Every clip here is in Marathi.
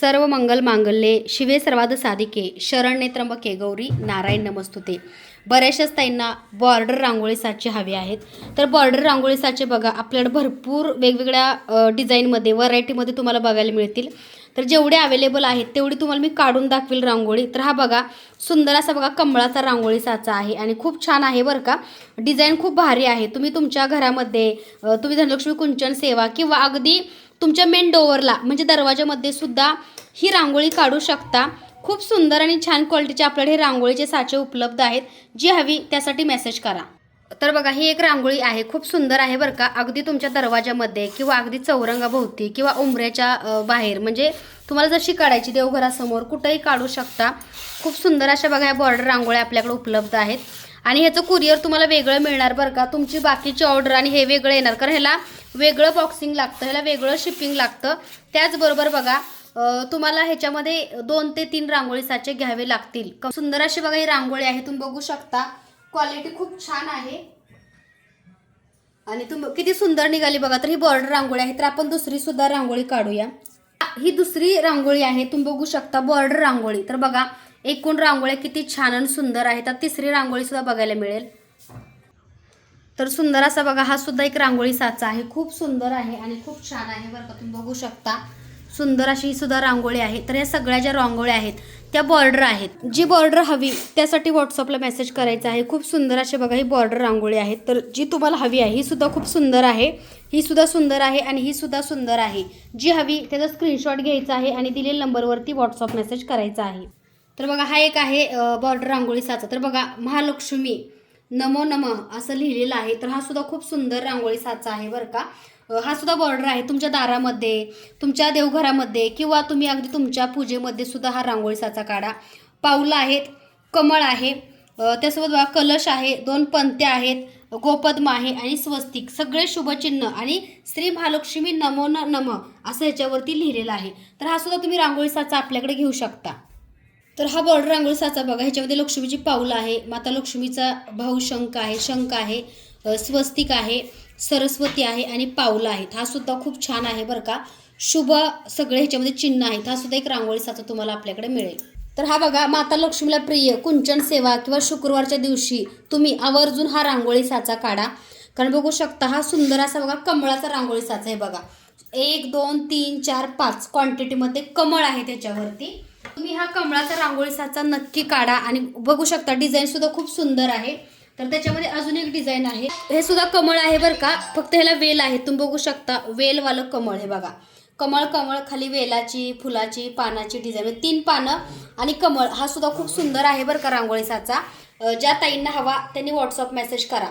सर्व मंगल मांगल्ये शिवे सर्वाद साधिके शरण्ये त्र्यंबके गौरी नारायण नमस्तुते. बऱ्याचशाच ताईंना बॉर्डर रांगोळी साचे हवे आहेत. तर बॉर्डर रांगोळी साचे बघा आपल्याकडे भरपूर वेगवेगळ्या डिझाईनमध्ये व्हरायटीमध्ये तुम्हाला बघायला मिळतील. तर जेवढे अवेलेबल आहेत तेवढी तुम्हाला मी काढून दाखवेल रांगोळी. तर हा बघा सुंदर असा बघा कमळाचा रांगोळी साचा आहे आणि खूप छान आहे बरं का. डिझाईन खूप भारी आहे. तुम्ही तुमच्या घरामध्ये तुम्ही धनलक्ष्मी कुंचन सेवा किंवा अगदी तुमच्या मेन डोअरला म्हणजे दरवाजामध्ये सुद्धा ही रांगोळी काढू शकता. खूप सुंदर आणि छान क्वालिटीचे आपल्याकडे हे रांगोळीचे साचे उपलब्ध आहेत. जी हवी त्यासाठी मेसेज करा. तर बघा ही एक रांगोळी आहे. खूप सुंदर आहे बरं का. अगदी तुमच्या दरवाजामध्ये किंवा अगदी चौरंगाभोवती किंवा उंबऱ्याच्या बाहेर. म्हणजे तुम्हाला जशी काढायची देवघरासमोर कुठंही काढू शकता. खूप सुंदर अशा बघा ह्या बॉर्डर रांगोळ्या आपल्याकडे उपलब्ध आहेत. आणि ह्याचं कुरिअर तुम्हाला वेगळं मिळणार बरं का. तुमची बाकीची ऑर्डर आणि हे वेगळं येणार. कारण ह्याला वेगळं बॉक्सिंग लागतं ह्याला वेगळं शिपिंग लागतं. त्याचबरोबर बघा तुम्हाला ह्याच्यामध्ये दोन ते तीन रांगोळी साचे घ्यावे लागतील. सुंदर अशी बघा ही रांगोळी आहे. तुम्ही बघू शकता. क्वालिटी खूप छान आहे. आणि तुम किती सुंदर निघाली बघा तर ही बॉर्डर रांगोळी आहे. तर आपण दुसरी सुद्धा रांगोळी काढूया. ही दुसरी रांगोळी आहे तुम्ही बघू शकता बॉर्डर रांगोळी. तर बघा एकूण रांगोळ्या किती छान आणि सुंदर आहेत. तर तिसरी रांगोळी सुद्धा बघायला मिळेल. तर सुंदर असा बघा हा सुद्धा एक रांगोळी साचा आहे. खूप सुंदर आहे आणि खूप छान आहे बरं का तुम्ही बघू शकता. सुंदर अशी ही सुद्धा रांगोळी आहे. तर या सगळ्या ज्या रांगोळ्या आहेत त्या बॉर्डर आहेत. जी बॉर्डर हवी त्यासाठी व्हॉट्सअपला मेसेज करायचा आहे. खूप सुंदर असे बघा ही बॉर्डर रांगोळी आहेत. तर जी तुम्हाला हवी आहे ही सुद्धा खूप सुंदर आहे. ही सुद्धा सुंदर आहे आणि ही सुद्धा सुंदर आहे. जी हवी त्याचा स्क्रीनशॉट घ्यायचा आहे आणि दिलेल्या नंबरवरती व्हॉट्सअप मेसेज करायचा आहे. तर बघा हा एक आहे बॉर्डर रांगोळी साचा. तर बघा महालक्ष्मी. नमो नम असं लिहिलेलं आहे. तर हा सुद्धा खूप सुंदर रांगोळी साचा आहे बरं का. हा सुद्धा बॉर्डर आहे तुमच्या दारामध्ये तुमच्या देवघरामध्ये किंवा तुम्ही अगदी तुमच्या पूजेमध्ये सुद्धा हा रांगोळी साचा काढा. पाऊलं आहेत कमळ आहे त्यासोबत बघा कलश आहे दोन पंत्या आहेत गोपद्म आहे आणि स्वस्तिक. सगळे शुभचिन्ह आणि श्री महालक्ष्मी नमो न नम असं ह्याच्यावरती लिहिलेलं आहे. तर हा सुद्धा तुम्ही रांगोळी साचा आपल्याकडे घेऊ शकता. तर हा बॉर्डर रांगोळी साचा बघा. ह्याच्यामध्ये लक्ष्मीची पाऊल आहे. माता लक्ष्मीचा भाऊ शंख आहे. शंख आहे. स्वस्तिक आहे. सरस्वती आहे आणि पाऊल आहेत. हा सुद्धा खूप छान आहे बरं का. शुभ सगळे ह्याच्यामध्ये चिन्ह आहेत. हा सुद्धा एक रांगोळी साचा तुम्हाला आपल्याकडे मिळेल. तर हा बघा माता लक्ष्मीला प्रिय कुंचन सेवा किंवा शुक्रवारच्या दिवशी तुम्ही आवर्जून हा रांगोळी साचा काढा. कारण बघू शकता हा सुंदर असा बघा कमळाचा रांगोळी साचा आहे बघा. एक दोन तीन चार पाच क्वांटिटीमध्ये कमळ आहे त्याच्यावरती. तुम्ही हा कमळाचा रांगोळी साचा नक्की काढा आणि बघू शकता डिझाईन सुद्धा खूप सुंदर आहे. तर त्याच्यामध्ये अजून एक डिझाईन आहे. हे सुद्धा कमळ आहे बरं का. फक्त ह्याला वेल आहे. तुम्ही बघू शकता वेलवालं कमळ हे बघा. कमळ कमळ खाली वेलाची फुलाची पानाची डिझाईन म्हणजे तीन पानं आणि कमळ. हा सुद्धा खूप सुंदर आहे बरं का रांगोळी साचा. ज्या ताईंना हवा त्यांनी व्हॉट्सअप मेसेज करा.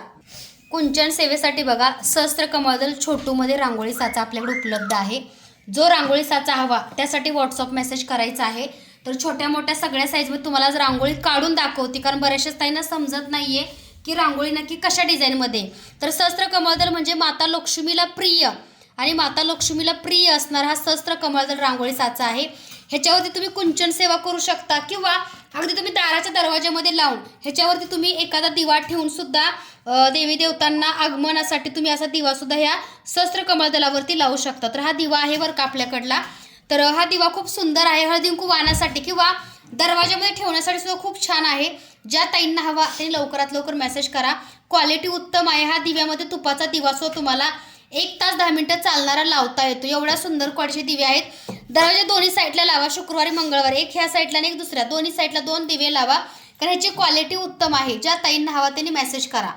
कुंचन सेवेसाठी बघा सहस्त्र कमळदल छोटूमध्ये रांगोळी साचा आपल्याकडे उपलब्ध आहे. जो रांगोळी साचा हवा त्यासाठी व्हॉट्सअप मेसेज करायचा आहे. तर छोट्या मोठ्या सगळ्या साईजमध्ये तुम्हाला आज रांगोळी काढून दाखवते कारण बऱ्याचशाच ताईंना समजत नाही आहे की रांगोळी नक्की कशा डिझाईनमध्ये तर सहस्त्र कमळदल म्हणजे माता लक्ष्मीला प्रिय आणि माता लक्ष्मीला प्रिय असणारा हा सहस्त्र कमळदल रांगोळी साचा आहे. ह्याच्यावरती तुम्ही कुंचन सेवा करू शकता किंवा अगदी तुम्ही दाराच्या दरवाजामध्ये लावून ह्याच्यावरती तुम्ही एखादा दिवा ठेवून सुद्धा देवी देवतांना आगमनासाठी तुम्ही असा दिवा सुद्धा ह्या सहस्त्र कमळदलावरती लावू शकता. तर हा दिवा आहे बरं का आपल्याकडला. तर हा दिवा खूप सुंदर आहे हळदी कुंकू वाहण्यासाठी किंवा दरवाजामध्ये ठेवण्यासाठी सुद्धा खूप छान आहे. ज्या ताईंना हवा त्यांनी लवकरात लवकर मेसेज करा. क्वालिटी उत्तम आहे हा दिव्यामध्ये तुपाचा दिवा सुद्धा तुम्हाला एक तास दहा मिनिटं चालणारा लावता येतो. एवढ्या सुंदर क्वालिटीचे दिवे आहेत. दरवाजा दोन्ही साईडला लावा शुक्रवारी मंगळवारी. एक ह्या साईडला आणि एक दुसऱ्या. दोन्ही साईडला दोन दिवे लावा कारण ह्याची क्वालिटी उत्तम आहे. ज्या ताईंना हवा त्यांनी मेसेज करा.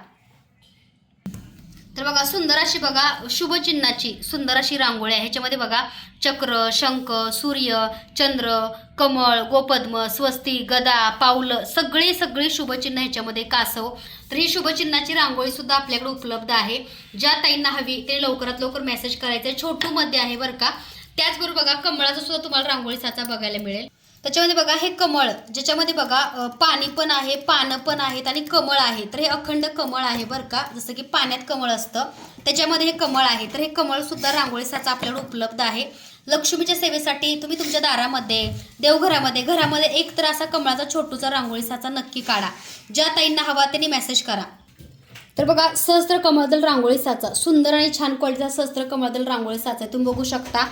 तर बघा सुंदर अशी बघा शुभचिन्हाची सुंदर अशी रांगोळी आहे. ह्याच्यामध्ये बघा चक्र शंख सूर्य चंद्र कमळ गोपद्म स्वस्ती गदा पाऊलं सगळी सगळी शुभचिन्ह ह्याच्यामध्ये कासव. तर ही शुभचिन्हाची रांगोळी सुद्धा आपल्याकडे उपलब्ध आहे. ज्या ताईंना हवी ते लवकरात लवकर मेसेज करायचं. आहे छोटूमध्ये आहे बरं का. त्याचबरोबर बघा कमळाचा सुद्धा तुम्हाला रांगोळी साचा बघायला मिळेल. त्याच्यामध्ये बघा हे कमळ ज्याच्यामध्ये बघा पाणी पण आहे पानं पण आहेत आणि कमळ आहे. तर हे अखंड कमळ आहे बरं का. जसं की पाण्यात कमळ असतं. त्याच्यामध्ये हे कमळ आहे. तर हे कमळ सुद्धा रांगोळी साचा आपल्याकडे उपलब्ध आहे. लक्ष्मीच्या सेवेसाठी तुम्ही तुमच्या दारामध्ये देवघरामध्ये घरामध्ये एक तर असा कमळाचा छोटूचा रांगोळी साचा नक्की काढा. ज्या ताईंना हवा त्यांनी मेसेज करा. तर बघा सहस्त्र कमळदल रांगोळी साचा सुंदर आणि छान क्वालिटीचा सहस्त्र कमळदल रांगोळी साचा आहे. तुम्ही बघू शकता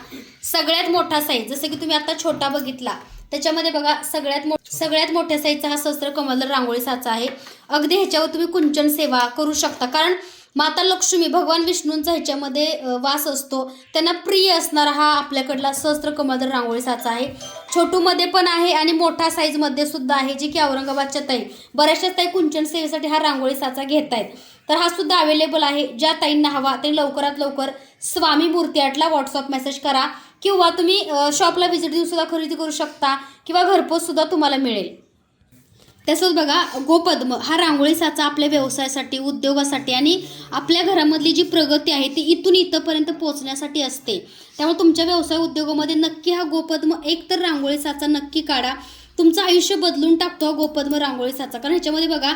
सगळ्यात मोठा साईज जसं की तुम्ही आता छोटा बघितला त्याच्यामध्ये बघा सगळ्यात मो सगळ्यात मोठ्या साईजचा हा सहस्त्र कमल रांगोळी साचा आहे. अगदी ह्याच्यावर तुम्ही कुंचन सेवा करू शकता. कारण माता लक्ष्मी भगवान विष्णूंचा ह्याच्यामध्ये वास असतो. त्यांना प्रिय असणारा हा आपल्याकडला सहस्त्र कमलदर रांगोळी साचा आहे. छोटूमध्ये पण आहे आणि मोठा साईजमध्ये सुद्धा आहे जी की औरंगाबादच्या ताई. बऱ्याचशा ताई कुंचन सेवेसाठी हा रांगोळी साचा घेत आहेत. तर हा सुद्धा अवेलेबल आहे. ज्या ताईंना हवा ते लवकरात लवकर स्वामी मूर्ती आटला व्हॉट्सअप मेसेज करा. किंवा तुम्ही शॉपला व्हिजिट देऊन सुद्धा खरेदी करू शकता किंवा घरपोच सुद्धा तुम्हाला मिळेल. तसंच बघा गोपद्म हा रांगोळी साचा आपल्या व्यवसायासाठी उद्योगासाठी आणि आपल्या घरामधली जी प्रगती आहे ती इथून इथंपर्यंत पोहोचण्यासाठी असते. त्यामुळे तुमच्या व्यवसाय उद्योगामध्ये नक्की हा गोपद्म एक तर रांगोळी साचा नक्की काढा. तुमचं आयुष्य बदलून टाकतो हा गोपद्म रांगोळी साचा कारण ह्याच्यामध्ये बघा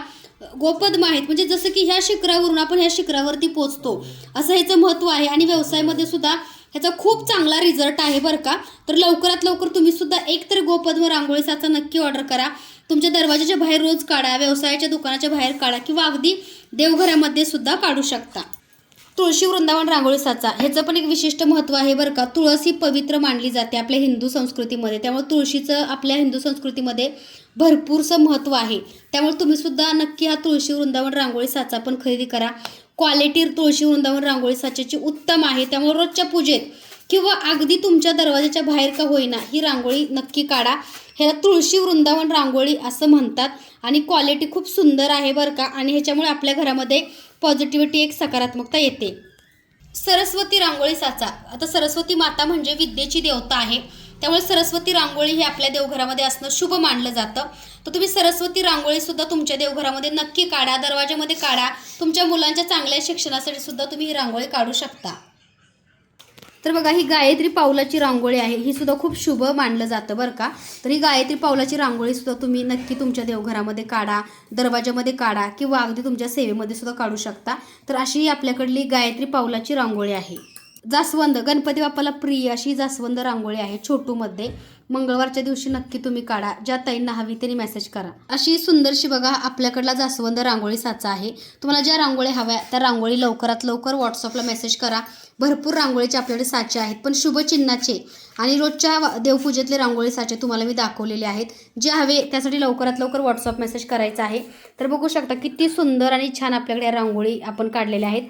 गोपद्म आहेत. म्हणजे जसं की ह्या शिखरावरून आपण ह्या शिखरावरती पोचतो असं ह्याचं महत्त्व आहे. आणि व्यवसायामध्ये सुद्धा ह्याचा खूप चांगला रिझल्ट आहे बरं का. तर लवकरात लवकर तुम्ही सुद्धा एक तर गोपद्म रांगोळी साचा नक्की ऑर्डर करा. तुमच्या दरवाजाच्या बाहेर रोज काढा व्यवसायाच्या दुकानाच्या बाहेर काढा किंवा अगदी देवघरामध्ये सुद्धा काढू शकता. तुळशी वृंदावन रांगोळी साचा ह्याचं पण एक विशिष्ट महत्त्व आहे बरं का. तुळस ही पवित्र मानली जाते आपल्या हिंदू संस्कृतीमध्ये. त्यामुळे तुळशीचं आपल्या हिंदू संस्कृतीमध्ये भरपूरसं महत्त्व आहे. त्यामुळे तुम्ही सुद्धा नक्की हा तुळशी वृंदावन रांगोळी साचा पण खरेदी करा. क्वालिटी तुळशी वृंदावन रांगोळी साच्याची उत्तम आहे. त्यामुळे रोजच्या पूजेत किंवा अगदी तुमच्या दरवाजाच्या बाहेर का होईना ही रांगोळी नक्की काढा. ह्याला तुळशी वृंदावन रांगोळी असं म्हणतात आणि क्वालिटी खूप सुंदर आहे बरं का आणि ह्याच्यामुळे आपल्या घरामध्ये पॉझिटिव्हिटी एक सकारात्मकता येते. सरस्वती रांगोळी साचा. आता सरस्वती माता म्हणजे विद्येची देवता आहे. त्यामुळे सरस्वती रांगोळी ही आपल्या देवघरामध्ये असणं शुभ मानलं जातं. तर तुम्ही सरस्वती रांगोळी सुद्धा तुमच्या देवघरामध्ये नक्की काढा दरवाजामध्ये काढा. तुमच्या मुलांच्या चांगल्या शिक्षणासाठी सुद्धा तुम्ही ही रांगोळी काढू शकता. तर बघा ही गायत्री पावलाची रांगोळी आहे. ही सुद्धा खूप शुभ मानलं जातं बरं का. तर ही गायत्री पावलाची रांगोळी सुद्धा तुम्ही नक्की तुमच्या देवघरामध्ये काढा दरवाजामध्ये काढा किंवा अगदी तुमच्या सेवेमध्ये सुद्धा काढू शकता. तर अशी आपल्याकडली गायत्री पावलाची रांगोळी आहे. जास्वंद गणपती बाप्पाला प्रिय अशी जास्वंद रांगोळी आहे छोटूमध्ये. मंगळवारच्या दिवशी नक्की तुम्ही काढा. ज्या ताईंना हवी त्यांनी मेसेज करा. अशी सुंदरशी बघा आपल्याकडला जास्वंद रांगोळी साचा आहे. तुम्हाला ज्या रांगोळी हव्या त्या रांगोळी लवकरात लवकर व्हॉट्सअपला मेसेज करा. भरपूर रांगोळीचे आपल्याकडे साचे आहेत पण शुभचिन्हाचे आणि रोजच्या देवपूजेतले रांगोळी साचे तुम्हाला मी दाखवलेले आहेत. जे हवे त्यासाठी लवकरात लवकर व्हॉट्सअप मेसेज करायचा आहे. तर बघू शकता किती सुंदर आणि छान आपल्याकडे रांगोळी आपण काढलेल्या आहेत.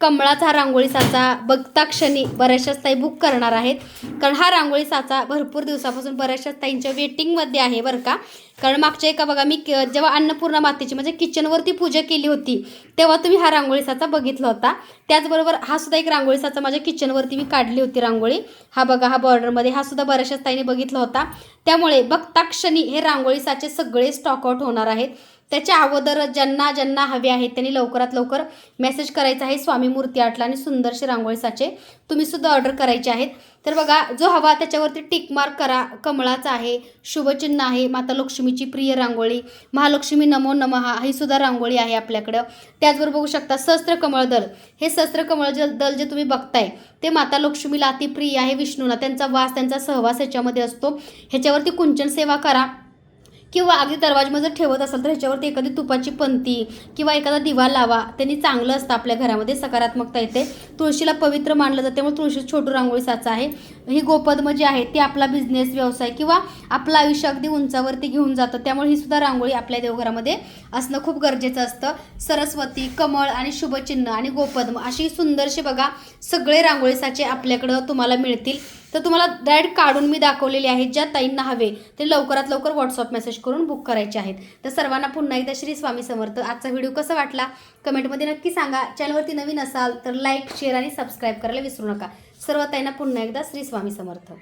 कमळाचा हा रांगोळी साचा बघता क्षणी बऱ्याचशाच ताई बुक करणार आहेत. कारण हा रांगोळी साचा भरपूर दिवसापासून बऱ्याचशा ताईंच्या वेटिंगमध्ये आहे बरं का. कारण मागच्या एका बघा मी क- जेव्हा अन्नपूर्णा मातेची म्हणजे किचनवरती पूजा केली होती तेव्हा तुम्ही हा रांगोळी साचा बघितला होता. त्याचबरोबर हा सुद्धा एक रांगोळी साचा माझ्या किचनवरती मी काढली होती रांगोळी. हा बघा हा बॉर्डरमध्ये हा सुद्धा बऱ्याचशाच ताईने बघितला होता. त्यामुळे बघता क्षणी हे रांगोळी साचे सगळे स्टॉकआउट होणार आहेत. त्याच्या अगोदर ज्यांना ज्यांना हवे आहेत त्यांनी लवकरात लवकर मेसेज करायचा आहे स्वामी मूर्ती आटला आणि सुंदरशी रांगोळी साचे तुम्ही सुद्धा ऑर्डर करायचे आहेत. तर बघा जो हवा त्याच्यावरती टिक मार्क करा कमळाचा आहे शुभचिन्ह आहे माता लक्ष्मी महालक्ष्मीची प्रिय रांगोळी महालक्ष्मी नमो नमहा ही सुद्धा रांगोळी आहे आपल्याकडं. त्याचबरोबर बघू शकता सहस्त्र कमळ दल. हे सहस्त्र कमळ दल जे तुम्ही बघताय ते माता लक्ष्मीला अतिप्रिय आहे विष्णूला. त्यांचा वास त्यांचा सहवास ह्याच्यामध्ये असतो. ह्याच्यावरती कुंचन सेवा करा. किंवा अगदी दरवाजामध्ये जर ठेवत असाल तर ह्याच्यावरती एखादी तुपाची पंती किंवा एखादा दिवा लावा. त्यांनी चांगलं असतं आपल्या घरामध्ये सकारात्मकता येते. तुळशीला पवित्र मानलं जातं त्यामुळे तुळशी छोटू रांगोळी साचा आहे. ही गोपद्म जी आहे ती आपला बिझनेस व्यवसाय किंवा आपलं आयुष्य अगदी उंचावरती घेऊन जातं. त्यामुळे ही सुद्धा रांगोळी आपल्या देवघरामध्ये असणं खूप गरजेचं असतं. सरस्वती कमळ आणि शुभचिन्ह आणि गोपद्म अशी सुंदरशी बघा सगळे रांगोळी साचे आपल्याकडं तुम्हाला मिळतील. तर तुम्हाला डायरेक्ट काढून मी दाखवलेले आहेत ज्या ताईंना हवे ते लवकरात लवकर व्हॉट्सअप मेसेज करून बुक करायचे आहेत. तर सर्वांना पुन्हा एकदा श्री स्वामी समर्थ. आजचा व्हिडिओ कसा वाटला? कमेंटमध्ये नक्की सांगा. चॅनलवरती नवीन असाल तर लाईक शेअर आणि सबस्क्राईब करायला विसरू नका. सर्व ताईंना पुन्हा एकदा श्री स्वामी समर्थ.